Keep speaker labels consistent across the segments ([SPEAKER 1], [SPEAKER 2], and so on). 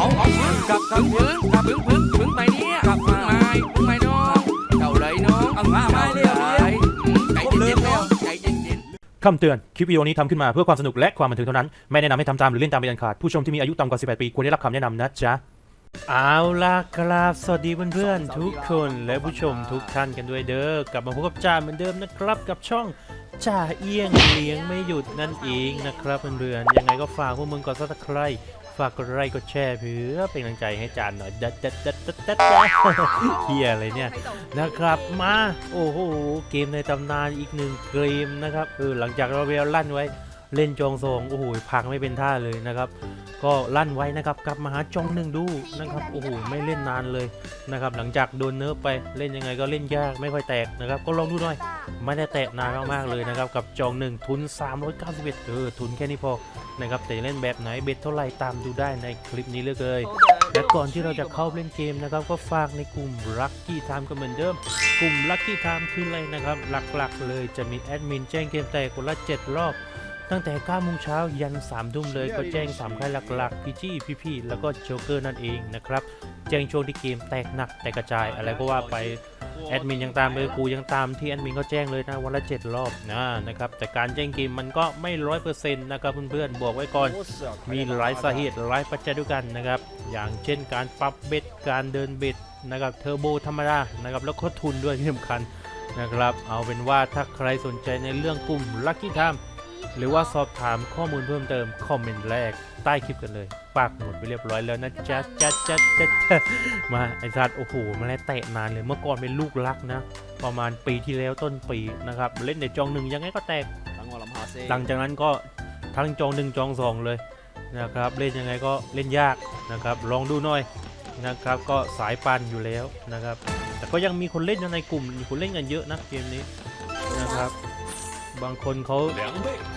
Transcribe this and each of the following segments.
[SPEAKER 1] เอาเอากลับกับพื้นกลับพื้นพื้นพื้นไปเนี่ยกับพื้นไม้พื้นไม้น้องเจ้าเลยน้องเอามาไม้เร็วใจเย็นๆแล้วใจเย็นๆ
[SPEAKER 2] คำเตือน คลิปวิดีโอนี้ทำขึ้นมาเพื่อความสนุกและความบันเทิงเท่านั้น ไม่แนะนำให้ทำตามหรือเล่นตามเป็นอันขาด ผู้ชมที่มีอายุต่ำกว่า 18 ปีควรได้รับคำแนะนำนะจ๊ะเอาล่ะครับ สวัสดีเพื่อนๆทุกคนและผู้ชมทุกท่านกันด้วยเด้อกลับมาพบกับจ่าเหมือนเดิมนะครับกับช่องจ่าเอี้ยงเลี้ยงไม่หยุดนั่นเองนะครับเพื่อนๆยังไงก็ฝากพวกมึงกดซับสไครต์ ฝากกดไลค์กดแชร์เพื่อเป็นกำลังใจให้จานหน่อยดัดดัดดัดดัดดัดเฮียอะไรเนี่ยนะครับมาโอ้โหเกมในตำนานอีกหนึ่งเกมนะครับเออหลังจากเราเวลลั่นไว้เล่นจองสองโอ้โหพังไม่เป็นท่าเลยนะครับ ก็ลั่นไว้นะครับกลับมาหาจองหนึ่งดูนะครับโอ้โหไม่เล่นนานเลยนะครับ หลังจากโดนเนิร์ฟไปเล่นยังไงก็เล่นยากไม่ค่อยแตกนะครับ ก็ลองดูหน่อย ไม่ได้แตะนานมากๆเลยนะครับกับจองหนึ่งทุน 391เออทุนแค่นี้พอนะครับแต่จะเล่นแบบไหนเบ็ดเท่าไหร่ตามดูได้ในคลิปนี้เลยเลยและก่อนที่เราจะเข้าเล่นเกมนะครับก็ฝากในกลุ่ม Lucky Time ก็เหมือนเดิม กลุ่ม Lucky Time คืออะไรนะครับ หลักๆ เลยจะมีแอดมินแจ้งเกมแตกคนละ 7 รอบ ตั้งแต่9โมงเช้ายัน3ทุ่มเลยก็แจ้ง3ค่ายหลักๆพีจี้พี่ๆแล้วก็โจเกอร์นั่นเองนะครับ แจ้งช่วงที่เกมแตกหนักแตกกระจายอะไรก็ว่าไป แอดมินยังตามเลยกูยังตามที่แอดมินเขาแจ้งเลยนะวันละ7รอบนะนะครับแต่การแจ้งเกมมันก็ไม่ร้อยเปอร์เซ็นต์นะครับเพื่อนๆบอกไว้ก่อนมีหลายสาเหตุหลายปัจจัยด้วยกันนะครับอย่างเช่นการปรับเบ็ดการเดินเบ็ดนะครับเทอร์โบธรรมดานะครับแล้วก็ทุนด้วยที่สำคัญนะครับเอาเป็นว่าถ้าใครสนใจในเรื่องกลุ่ม Lucky Time หรือว่าสอบถามข้อมูลเพิ่มเติมคอมเมนต์แรก ใต้คลิปกันเลยปากหมดไปเรียบร้อยแล้วนะจ๊ะจ๊ะจ๊ะจ๊ะจ๊ะมาไอ้สัตว์โอ้โหมาแล้วเตะนานเลยเมื่อก่อนเป็นลูกรักนะ ประมาณปีที่แล้วต้นปีนะครับเล่นในจองหนึ่งยังไงก็แตกหลังจากนั้นก็ทั้งจองหนึ่งจองสองเลยนะครับเล่นยังไงก็เล่นยากนะครับลองดูหน่อยนะครับก็สายปันอยู่แล้วนะครับ แต่ก็ยังมีคนเล่นอยู่ในกลุ่มมีคนเล่นกันเยอะนะเกมนี้นะครับบางคนเขา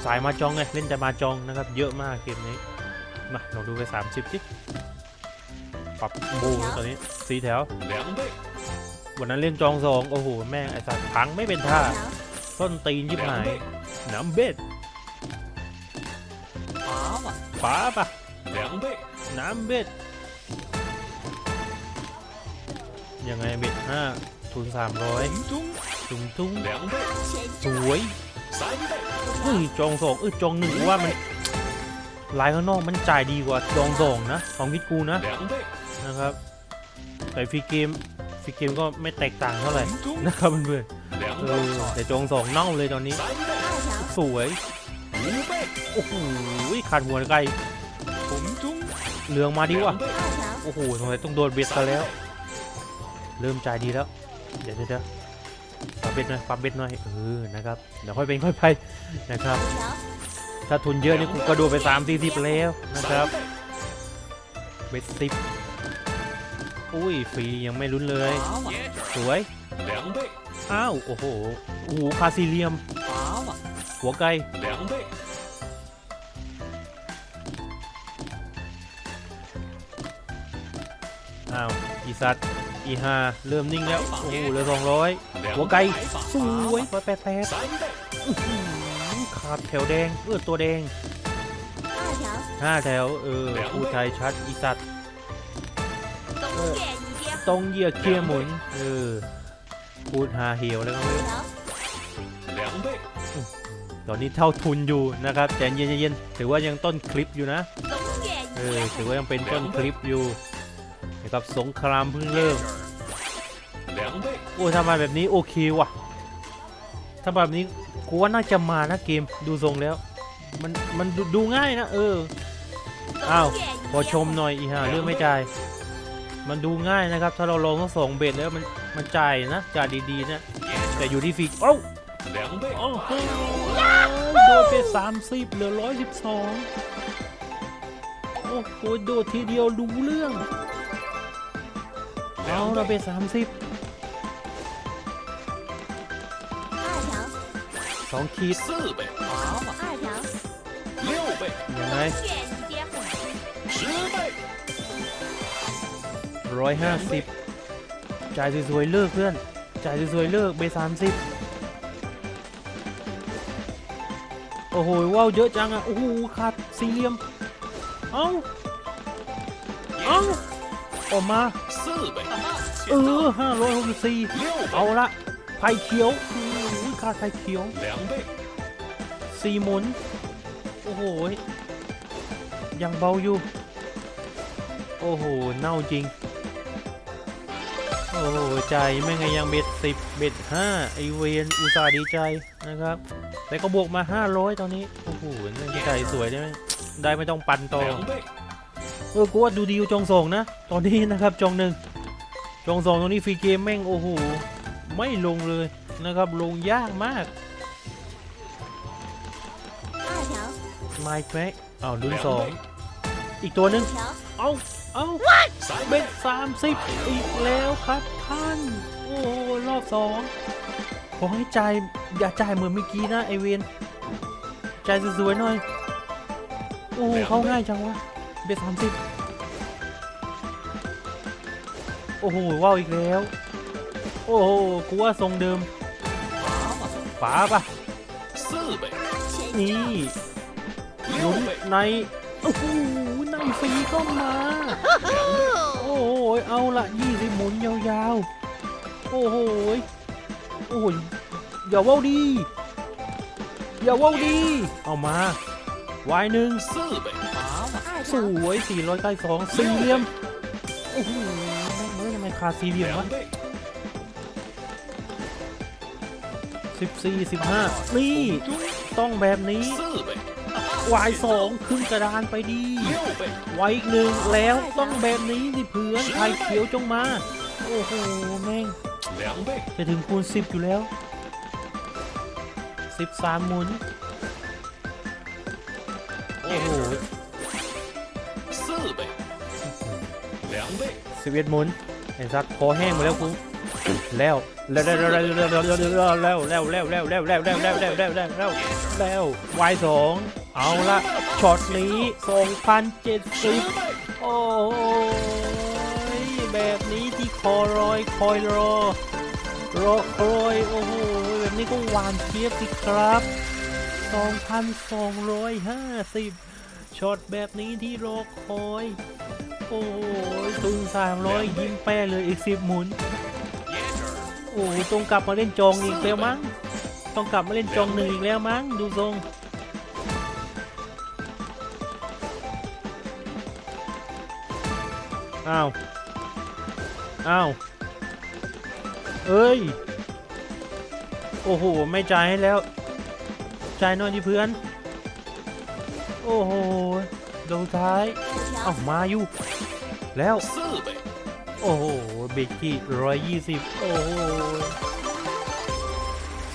[SPEAKER 2] สายมาจองไงเล่นแต่มาจองนะครับ เยอะมากเกมนี้ มาลองดูไป 30จิปรับบูตอนนี้สีแถว วันนั้นเล่นจองสองโอ้โห แม่งไอ้สัตว์พังไม่เป็นท่าส้นตีนยิบหายน้ำเบ็ดป๋าปะน้ำเบ็ดยังไงเบ็ดห้าทุนสามร้อยตุ้งตุ้งสวยเฮ้ยจองสองเออจองหนึ่งว่ามัน ลายข้างนอกมันจ่ายดีกว่าจองสองนะของคิดกูนะนะครับ แต่ฟรีเกมฟรีเกมก็ไม่แตกต่างเท่าไหร่นะครับเพื่อนๆเออแต่จองสองเน่าเลยตอนนี้ สวยโอ้โหขาดหัวไกลเหลืองมาดีว่ะโอ้โหสงสัยต้องโดนเบ็ดซะแล้ว เริ่มจ่ายดีแล้ว เดี๋ยวเดี๋ยวเดี๋ยวปรับเบ็ดหน่อยปรับเบ็ดหน่อยเออนะครับเดี๋ยวค่อยเป็นค่อยไปนะครับ ถ้าทุนเยอะนี่กูกระโดดไป3 4 0แล้วนะครับเบ็ดสิบอุ้ยฟรียังไม่ลุ้นเลย สวยอ้าวโอ้โหโอ้โหคาซิเลียม หัวไกลอ้าวอีสัตว์อีฮาเริ่มนิ่งแล้ว โอ้โหเหลือสองร้อยหัวไก่สวยร้อยแปดแปด อื้อหือขาดแถวแดงเออตัวแดงห้าแถวเออพูดไทยชัดอีสัตว์ตรงเหยียดเคลียร์หมุนเออพูดหาเหี่ยวแล้วก็ไม่รู้ตอนนี้เท่าทุนอยู่นะครับใจเย็นๆถือว่ายังต้นคลิปอยู่นะเออถือว่ายังเป็นต้นคลิปอยู่นะครับสงครามเพิ่งเริ่มโอ้ยทำมาแบบนี้โอเคว่ะถ้าแบบนี้ กูว่าน่าจะมานะเกมดูทรงแล้ว มันมันดูดูง่ายนะเอออ้าวพอชมหน่อยอีห่าเรื่องไม่จ่ายมันดูง่ายนะครับ ถ้าเราลงทั้งสองเบ็ดแล้วมันมันจ่ายนะจ่ายดีๆนะแต่อยู่ที่ฟิกโอ้โอ้โหโดนไปสามสิบเหลือร้อยสิบสองโอ้โหโดดทีเดียวรู้เรื่องเอาเราไปสามสิบ สองขีดยังไงร้อยห้าสิบจ่ายสวยๆเลิกเพื่อน จ่ายสวยๆเลิกไปสามสิบโอ้โหว้าวเยอะจังอ่ะ โอ้โหขาดสี่เหลี่ยม เอ้า เอ้า ออกมา
[SPEAKER 3] 四倍，
[SPEAKER 2] เออห้าร้อยหกสิบสี่
[SPEAKER 3] 六
[SPEAKER 2] เอา
[SPEAKER 3] 倍，
[SPEAKER 2] ละไผ่เขียว าดไฟเขียวสีหมุน โอ้โหยังเบาอยู่ โอ้โห เนาจริง โอ้โห ใจไม่ไงยังเบ็ดสิบเบ็ดห้าไอเวนอุตส่าห์ดีใจนะครับ แต่ก็บวกมาห้าร้อยตอนนี้ โอ้โหใจสวยใช่ไหมได้ไม่ต้องปั่นต่อ เออกูว่าดูดีอยู่จองส่งนะ ตอนนี้นะครับจองหนึ่งจองส่งตอนนี้ฟรีเกมแม่ง โอ้โห ไม่ลงเลย นะครับลงยากมากมาอีกไหมอ้าวรุ่นสองอีกตัวหนึ่งเอาเอาเป็นสามสิบอีกแล้วครับท่าน โอ้รอบสองขอให้จ่ายอย่าจ่ายเหมือนเมื่อกี้นะไอเวนจ่ายสวยๆหน่อย โอ้เข้าง่ายจังวะเป็นสามสิบโอ้โหว้าวอีกแล้ว โอ้โหกูว่าทรงเดิม ฝาปะนี่
[SPEAKER 3] ห
[SPEAKER 2] ลุ
[SPEAKER 3] ม
[SPEAKER 2] ในโอ้โหในฟีก็มา โอ้โเอาละยี่สิบหมุนยาวๆ โอ้โหโอ้ยอย่าว่าวดี อย่าว่าวดี เอามาวายหนึ่ง
[SPEAKER 3] สว
[SPEAKER 4] ย
[SPEAKER 2] สี่
[SPEAKER 4] ร้
[SPEAKER 2] อยใกล้สองสี่เหลี่ยมโอ้โหทำไมคาดสี่เหลี่ยมวะ 14 15 นี่ ต้องแบบนี้วายสองขึ้นกระดานไปดีไว้หนึ่งแล้วต้องแบบนี้สิเพื่อนไทยเขียวจงมา โอ้โห แม่ง จะถึงคูณ 10 อยู่แล้ว 13 หมุน โอ้โห
[SPEAKER 3] สิบเอ็
[SPEAKER 2] ดหมุนไอ้สัตว์คอแห้งหมดแล้วกู แล้วแล้วแล้วแล้วแล้วแล้วแล้วแล้วแล้วแล้วแล้วแล้วแล้วแล้วแล้วแล้วแล้วแล้วแล้ววายสองเอาละช็อตนี้2,070โอ้ยแบบนี้ที่คอรอยคอยรอรอคอยโอ้โหแบบนี้ก็หวานเทียบสิครับ2,250ช็อตแบบนี้ที่รอคอย โอ้ยตุน300ยิ้มแป้เลยอีก10หมุน โอ้ตรงกลับมาเล่นจองอีกแล้วมั้ง ต้องกลับมาเล่นจองหนึ่งอีกแล้วมั้ง ดูทรงอ้าวอ้าวเอ้ย โอ้โห ไม่ใจให้แล้วใจนอนที่เพื่อน โอ้โห ดูท้าย เอ้ามาอยู่ แล้ว โอ้โหเบรกที่ร้อยยี่สิบโอ้โห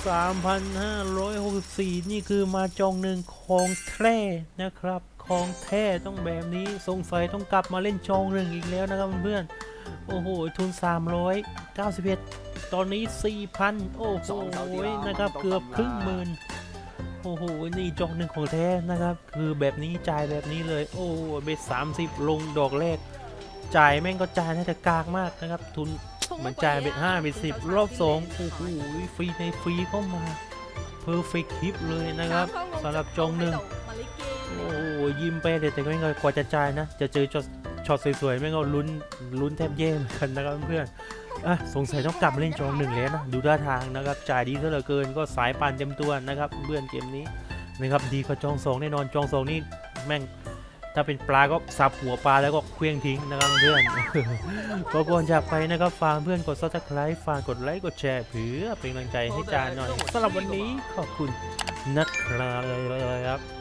[SPEAKER 2] สามพันห้าร้อยหกสี่นี่คือมาจองหนึ่งของแท้นะครับของแท้ต้องแบบนี้สงสัยต้องกลับมาเล่นจองหนึ่งอีกแล้วนะครับเพื่อนโอ้โห ทุน 391 ตอนนี้ 4,000 โอ้โหนะครับ เกือบครึ่งหมื่น โอ้โห นี่จองหนึ่งของแท้นะครับ คือแบบนี้จ่ายแบบนี้เลย โอ้โหเบสสามสิบลงดอกแรก จ่ายแม่งก็จ่ายน่าจะกากมากนะครับ ทุนเหมือนจ่ายเป็นห้าเป็นสิบรอบสองโอ้โหฟรีในฟรีเข้ามาเพอร์เฟกคลิปเลยนะครับสำหรับจองหนึ่งโอ้โหยิ้มไปเด็ดแต่ก็ไม่กว่าจะจ่ายนะ จะเจอช็อตช็อตสวยๆแม่งก็ลุ้นลุ้นแทบแย่เหมือนกันนะครับเพื่อนๆอะสงสัยต้องกลับมาเล่นจองหนึ่งแล้วนะดูท่าทางนะครับจ่ายดีซะเหลือเกินก็สายปานเต็มตัวนะครับเพื่อนเกมนี้นะครับดีกว่าจองสองแน่นอนจองสองนี่แม่ง ถ้าเป็นปลาก็สับหัวปลาแล้วก็เคลี้ยงทิ้งนะครับเพื่อนก็ก่อนจากไปนะครับฝากเพื่อนกดซับสไครต์ฝากกดไลค์กดแชร์เพื่อเป็นกำลังใจให้จานหน่อยสำหรับวันนี้ขอบคุณนะครับ